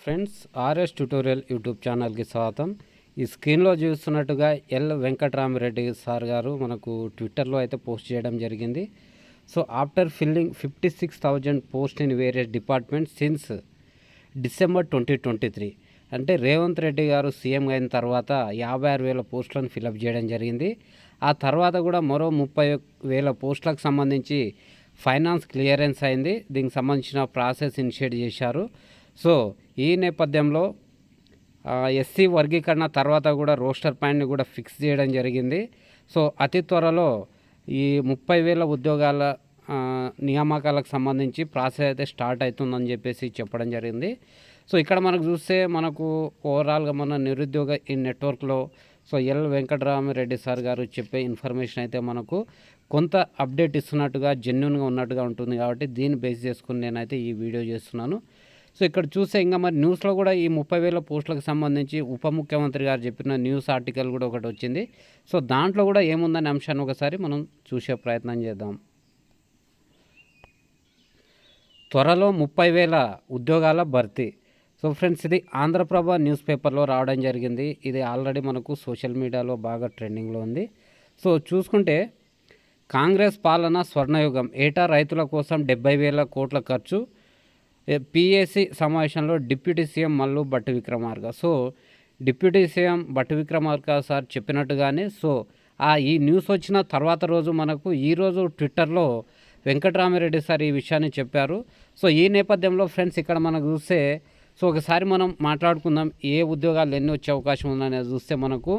Friends RS tutorial YouTube ఛానల్కి స్వాగతం. ఈ స్క్రీన్లో చూస్తున్నట్టుగా ఎల్ వెంకటరామరెడ్డి సార్ గారు మనకు ట్విట్టర్లో అయితే పోస్ట్ చేయడం జరిగింది. So after filling fifty six thousand post in various department since December twenty twenty three. అంటే రేవంత్ రెడ్డి గారు సీఎం అయిన తర్వాత యాభై ఆరు వేల పోస్టులను ఫిలప్ చేయడం జరిగింది. ఆ తర్వాత కూడా మరో ముప్పై వేల పోస్టులకు సంబంధించి ఫైనాన్స్ క్లియరెన్స్ అయింది. దీనికి సంబంధించిన ప్రాసెస్ ఇనిషియేట్ చేశారు. సో ఈ నేపథ్యంలో ఎస్సీ వర్గీకరణ తర్వాత కూడా రోస్టర్ పాయింట్ని కూడా ఫిక్స్ చేయడం జరిగింది. సో అతి త్వరలో ఈ ముప్పై వేల ఉద్యోగాల నియామకాలకు సంబంధించి ప్రాసెస్ అయితే స్టార్ట్ అవుతుందని చెప్పేసి చెప్పడం జరిగింది. సో ఇక్కడ మనకు చూస్తే మనకు ఓవరాల్గా మన నిరుద్యోగ ఈ నెట్వర్క్లో సో ఎల్ వెంకటరామరెడ్డి సార్ గారు చెప్పే ఇన్ఫర్మేషన్ అయితే మనకు కొంత అప్డేట్ ఇస్తున్నట్టుగా జెన్యున్గా ఉన్నట్టుగా ఉంటుంది కాబట్టి దీన్ని బేస్ చేసుకుని నేనైతే ఈ వీడియో చేస్తున్నాను. సో ఇక్కడ చూస్తే ఇంకా మరి న్యూస్లో కూడా ఈ ముప్పై వేల పోస్టులకు సంబంధించి ఉప ముఖ్యమంత్రి గారు చెప్పిన న్యూస్ ఆర్టికల్ కూడా ఒకటి వచ్చింది. సో దాంట్లో కూడా ఏముందనే అంశాన్ని ఒకసారి మనం చూసే ప్రయత్నం చేద్దాం. త్వరలో ముప్పై వేల ఉద్యోగాల భర్తీ. సో ఫ్రెండ్స్ ఇది ఆంధ్రప్రభ న్యూస్ పేపర్లో రావడం జరిగింది. ఇది ఆల్రెడీ మనకు సోషల్ మీడియాలో బాగా ట్రెండింగ్లో ఉంది. సో చూసుకుంటే కాంగ్రెస్ పాలన స్వర్ణయుగం. ఏటా రైతుల కోసం డెబ్బై వేల కోట్ల ఖర్చు. పిఎస్సి సమావేశంలో deputy CM Mallu Bhatti Vikramarka. So deputy CM Bhatti Vikramarka sir చెప్పినట్టుగానే సో ఆ ఈ న్యూస్ వచ్చిన తర్వాత రోజు మనకు ఈరోజు ట్విట్టర్లో వెంకటరామిరెడ్డి సార్ ఈ విషయాన్ని చెప్పారు. సో ఈ నేపథ్యంలో ఫ్రెండ్స్ ఇక్కడ మనకు చూస్తే సో ఒకసారి మనం మాట్లాడుకుందాం ఏ ఉద్యోగాలు ఎన్ని వచ్చే అవకాశం ఉందనేది చూస్తే మనకు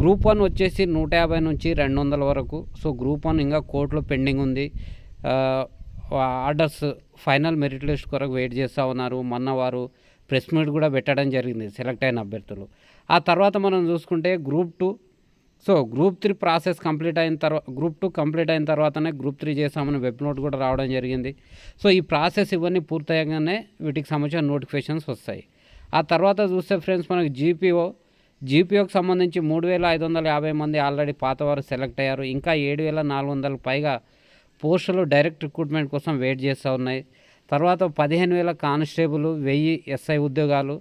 గ్రూప్ వన్ వచ్చేసి నూట యాభై నుంచి రెండు వందల వరకు. సో గ్రూప్ వన్ ఇంకా కోర్టులో పెండింగ్ ఉంది. ఆర్డర్స్ ఫైనల్ మెరిట్ లిస్ట్ కొరకు వెయిట్ చేస్తూ ఉన్నారు. మొన్న వారు ప్రెస్ మీట్ కూడా పెట్టడం జరిగింది సెలెక్ట్ అయిన అభ్యర్థులు. ఆ తర్వాత మనం చూసుకుంటే group two. So group three process complete అయిన తర్వాత గ్రూప్ టూ కంప్లీట్ అయిన తర్వాతనే గ్రూప్ త్రీ చేసామని వెబ్ నోట్ కూడా రావడం జరిగింది. సో ఈ ప్రాసెస్ ఇవన్నీ పూర్తయ్యగానే వీటికి సంబంధించిన నోటిఫికేషన్స్ వస్తాయి. ఆ తర్వాత చూస్తే ఫ్రెండ్స్ మనకి జీపీఓ. జీపీఓకి సంబంధించి మూడు వేల ఐదు వందల యాభై మంది ఆల్రెడీ పాతవారు సెలెక్ట్ అయ్యారు. ఇంకా ఏడు వేల నాలుగు వందల పైగా పోస్టులు డైరెక్ట్ రిక్రూట్మెంట్ కోసం వెయిట్ చేస్తూ ఉన్నాయి. తర్వాత పదిహేను వేల కానిస్టేబుల్ వెయ్యి ఎస్ఐ ఉద్యోగాలు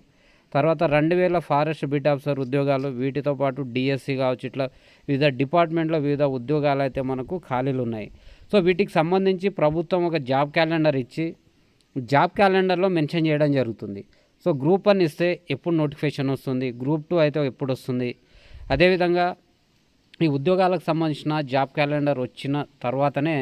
తర్వాత రెండు వేల ఫారెస్ట్ బీట్ ఆఫీసర్ ఉద్యోగాలు వీటితో పాటు డిఎస్సి కావచ్చు ఇట్లా వివిధ డిపార్ట్మెంట్లో వివిధ ఉద్యోగాలు అయితే మనకు ఖాళీలు ఉన్నాయి. సో వీటికి సంబంధించి ప్రభుత్వం ఒక జాబ్ క్యాలెండర్ ఇచ్చి జాబ్ క్యాలెండర్లో మెన్షన్ చేయడం జరుగుతుంది. సో గ్రూప్ వన్ ఇస్తే ఎప్పుడు నోటిఫికేషన్ వస్తుంది గ్రూప్ టూ అయితే ఎప్పుడు వస్తుంది. అదేవిధంగా ఈ ఉద్యోగాలకు సంబంధించిన జాబ్ క్యాలెండర్ వచ్చిన తర్వాతనే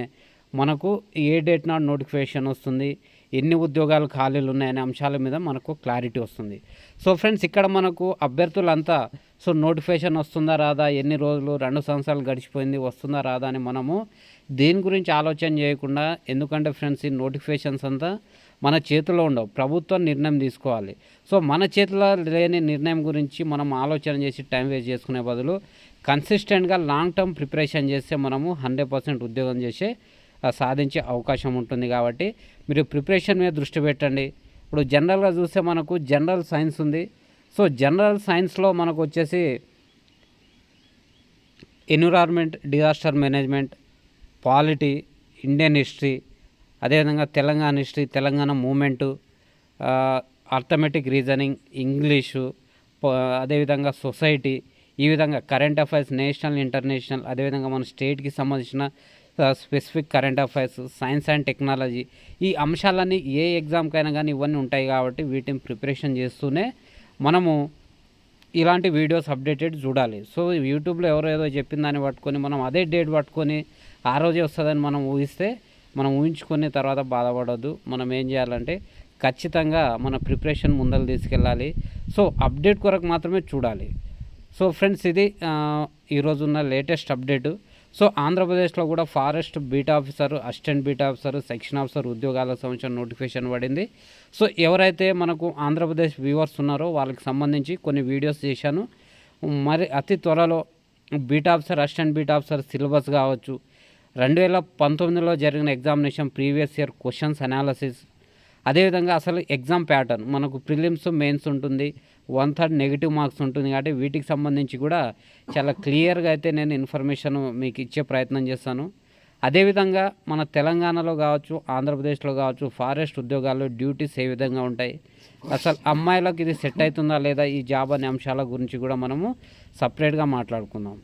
మనకు ఏ డేట్ నాడు నోటిఫికేషన్ వస్తుంది ఎన్ని ఉద్యోగాలు ఖాళీలు ఉన్నాయనే అంశాల మీద మనకు క్లారిటీ వస్తుంది. సో ఫ్రెండ్స్ ఇక్కడ మనకు అభ్యర్థులంతా సో నోటిఫికేషన్ వస్తుందా రాదా ఎన్ని రోజులు రెండు సంవత్సరాలు గడిచిపోయింది వస్తుందా రాదా అని మనము దీని గురించి ఆలోచన చేయకుండా ఎందుకంటే ఫ్రెండ్స్ ఈ నోటిఫికేషన్స్ అంతా మన చేతిలో ఉండవు. ప్రభుత్వం నిర్ణయం తీసుకోవాలి. సో మన చేతిలో లేని నిర్ణయం గురించి మనం ఆలోచన చేసి టైం వేస్ట్ చేసుకునే బదులు కన్సిస్టెంట్గా లాంగ్ టర్మ్ ప్రిపరేషన్ చేస్తే మనము హండ్రెడ్ పర్సెంట్ ఉద్యోగం చేసే సాధించే అవకాశం ఉంటుంది కాబట్టి మీరు ప్రిపరేషన్ మీద దృష్టి పెట్టండి. ఇప్పుడు జనరల్గా చూస్తే మనకు జనరల్ సైన్స్ ఉంది. సో జనరల్ సైన్స్లో మనకు వచ్చేసి environment disaster management polity Indian history అదేవిధంగా Telangana history Telangana movement arithmetic reasoning English అదేవిధంగా సొసైటీ ఈ విధంగా కరెంట్ అఫైర్స్ నేషనల్ ఇంటర్నేషనల్ అదేవిధంగా మన స్టేట్కి సంబంధించిన specific current affairs science and technology ఈ అంశాలన్నీ ఏ ఎగ్జామ్కైనా కానీ ఇవన్నీ ఉంటాయి కాబట్టి వీటిని ప్రిపరేషన్ చేస్తూనే మనము ఇలాంటి వీడియోస్ అప్డేటెడ్ చూడాలి. సో యూట్యూబ్లో ఎవరో ఏదో చెప్పిన దాన్ని పట్టుకొని మనం అదే డేట్ పట్టుకొని ఆ రోజే వస్తుందని మనం ఊహిస్తే మనం ఊహించుకునే తర్వాత బాధపడద్దు. మనం ఏం చేయాలంటే ఖచ్చితంగా మన ప్రిపరేషన్ ముందలు తీసుకెళ్ళాలి. సో అప్డేట్ కొరకు మాత్రమే చూడాలి. సో ఫ్రెండ్స్ ఇది ఈరోజు ఉన్న లేటెస్ట్ అప్డేటు. సో ఆంధ్రప్రదేశ్లో కూడా forest beat officer assistant beat officer section officer ఉద్యోగాలకు సంబంధించిన నోటిఫికేషన్ పడింది. సో ఎవరైతే మనకు ఆంధ్రప్రదేశ్ వ్యూవర్స్ ఉన్నారో వాళ్ళకి సంబంధించి కొన్ని వీడియోస్ చేశాను. మరి అతి త్వరలో beat officer assistant beat officer syllabus కావచ్చు రెండు వేల పంతొమ్మిదిలో జరిగిన examination previous year questions analysis. అదేవిధంగా అసలు ఎగ్జామ్ ప్యాటర్న్ మనకు ప్రిలిమ్స్ మెయిన్స్ ఉంటుంది వన్ థర్డ్ నెగిటివ్ మార్క్స్ ఉంటుంది కాబట్టి వీటికి సంబంధించి కూడా చాలా క్లియర్గా అయితే నేను ఇన్ఫర్మేషన్ మీకు ఇచ్చే ప్రయత్నం చేస్తాను. అదేవిధంగా మన తెలంగాణలో కావచ్చు ఆంధ్రప్రదేశ్లో కావచ్చు ఫారెస్ట్ ఉద్యోగాల్లో డ్యూటీస్ ఏ విధంగా ఉంటాయి అసలు అమ్మాయిలకు ఇది సెట్ అవుతుందా లేదా ఈ జాబ్ అనే అంశాల గురించి కూడా మనము సపరేట్గా మాట్లాడుకుందాం.